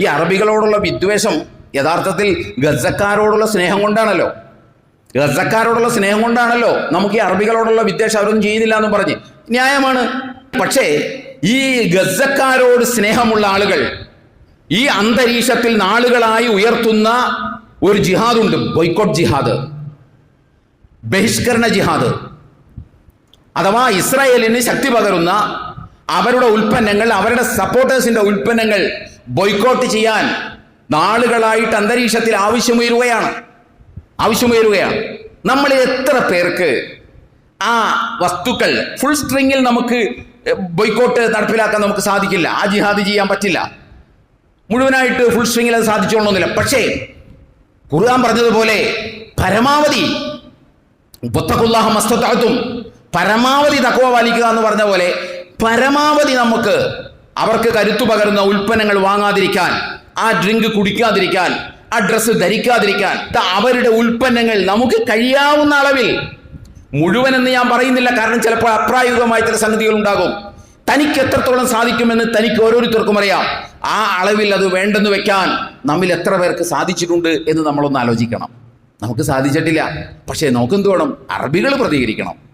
ഈ അറബികളോടുള്ള വിദ്വേഷം യഥാർത്ഥത്തിൽ ഗസക്കാരോടുള്ള സ്നേഹം കൊണ്ടാണല്ലോ. ഗസക്കാരോടുള്ള സ്നേഹം കൊണ്ടാണല്ലോ നമുക്ക് ഈ അറബികളോടുള്ള വിദ്വേഷം അവരൊന്നും ചെയ്യുന്നില്ല എന്ന് പറഞ്ഞ്. ന്യായമാണ്. പക്ഷേ ഈ ഗസക്കാരോട് സ്നേഹമുള്ള ആളുകൾ ഈ അന്തരീക്ഷത്തിൽ നാളുകളായി ഉയർത്തുന്ന ഒരു ജിഹാദുണ്ട്. ബോയ്ക്കോട്ട് ജിഹാദ്. ബഹിഷ്കരണ ജിഹാദ്. അഥവാ ഇസ്രായേലിന് ശക്തി പകരുന്ന അവരുടെ ഉൽപ്പന്നങ്ങൾ അവരുടെ സപ്പോർട്ടേഴ്സിന്റെ ഉൽപ്പന്നങ്ങൾ ബൊയ്ക്കോട്ട് ചെയ്യാൻ നാളുകളായിട്ട് അന്തരീക്ഷത്തിൽ ആവശ്യമുയരുകയാണ്. ആവശ്യമുയരുകയാണ്. നമ്മൾ എത്ര പേർക്ക് ആ വസ്തുക്കൾ ഫുൾ സ്ട്രിങ്ങിൽ നമുക്ക് ബോയ്ക്കോട്ട് നടപ്പിലാക്കാൻ നമുക്ക് സാധിക്കില്ല. ആ ജിഹാദ് ചെയ്യാൻ പറ്റില്ല. മുഴുവനായിട്ട് ഫുൾ സ്ട്രിങ്ങിൽ അത് സാധിച്ചോളണമെന്നില്ല പക്ഷേ ഖുർആൻ പറഞ്ഞതുപോലെ പരമാവധി മുപ്പത്തക്കുല്ലാഹ മസ്തത്താത്തും പരമാവധി തക്കവ പാലിക്കുക എന്ന് പറഞ്ഞ പോലെ പരമാവധി നമുക്ക് അവർക്ക് കരുത്തു പകരുന്ന ഉൽപ്പന്നങ്ങൾ വാങ്ങാതിരിക്കാൻ ആ ഡ്രിങ്ക് കുടിക്കാതിരിക്കാൻ ആ ഡ്രസ്സ് ധരിക്കാതിരിക്കാൻ അവരുടെ ഉൽപ്പന്നങ്ങൾ നമുക്ക് കഴിയാവുന്ന അളവിൽ മുഴുവനെന്ന് ഞാൻ പറയുന്നില്ല. കാരണം ചിലപ്പോൾ അപ്രായോഗികമായ ചില സംഗതികൾ ഉണ്ടാകും. തനിക്ക് എത്രത്തോളം സാധിക്കുമെന്ന് തനിക്ക് ഓരോരുത്തർക്കും അറിയാം. ആ അളവിൽ അത് വേണ്ടെന്ന് വെക്കാൻ നമ്മിൽ എത്ര പേർക്ക് സാധിച്ചിട്ടുണ്ട് എന്ന് നമ്മളൊന്ന് ആലോചിക്കണം. നമുക്ക് സാധിച്ചിട്ടില്ല. പക്ഷേ നോക്കെന്ത് വേണം? അറബികൾ പ്രതികരിക്കണം.